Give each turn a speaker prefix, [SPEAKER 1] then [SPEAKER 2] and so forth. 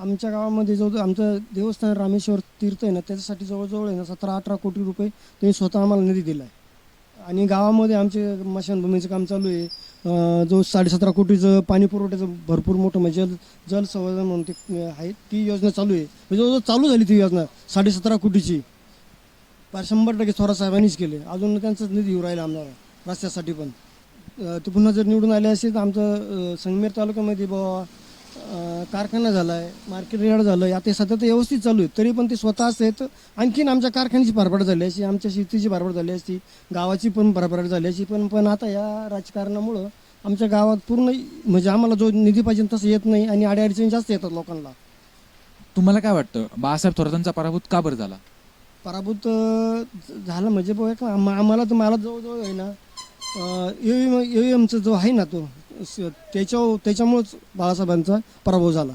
[SPEAKER 1] आमच्या गावामध्ये जो आमचं देवस्थान रामेश्वर तीर्थ आहे ना त्याच्यासाठी जवळजवळ आहे ना सतरा अठरा कोटी रुपये त्यांनी स्वतः आम्हाला निधी दिला आहे आणि गावामध्ये आमचे मशानभूमीचं काम चालू आहे. जो साडेसतरा कोटीचं पाणी पुरवठ्याचं भरपूर मोठं म्हणजे जल जल संवर्धन म्हणून ते आहे. ती योजना चालू आहे. म्हणजे जवळजवळ चालू झाली ती योजना साडेसतरा कोटीची. पार शंभर टक्के थोरा साहेबांनीच केले. अजून त्यांचाच निधी येऊ राहिला आम्हाला रस्त्यासाठी पण. ते पुन्हा जर निवडून आले असेल तर आमचं संगमेर तालुक्यामध्ये बाबा कारखाना झाला आहे मार्केट यार्ड झालं आहे आता हे सतत व्यवस्थित चालू आहे तरी पण ते स्वतः आहेत. आणखीन आमच्या कारखान्याची भरभराट झाली अशी आमच्या शेतीची भरभराट झाली असती गावाची पण भरभराट झाली अशी. पण पण आता या राजकारणामुळं आमच्या गावात पूर्ण म्हणजे आम्हाला जो निधी पाहिजे तसं येत नाही आणि अडीअडचणी जास्त येतात लोकांना.
[SPEAKER 2] तुम्हाला काय वाटतं? बाळासाहेब थोरातांचा पराभूत का बरं झाला?
[SPEAKER 1] पराभूत झालं म्हणजे आम्हाला तर मला जवळजवळ आहे ना एम एमचा जो आहे ना तो त्याच्या त्याच्यामुळंच बाळासाहेबांचा पराभव झाला.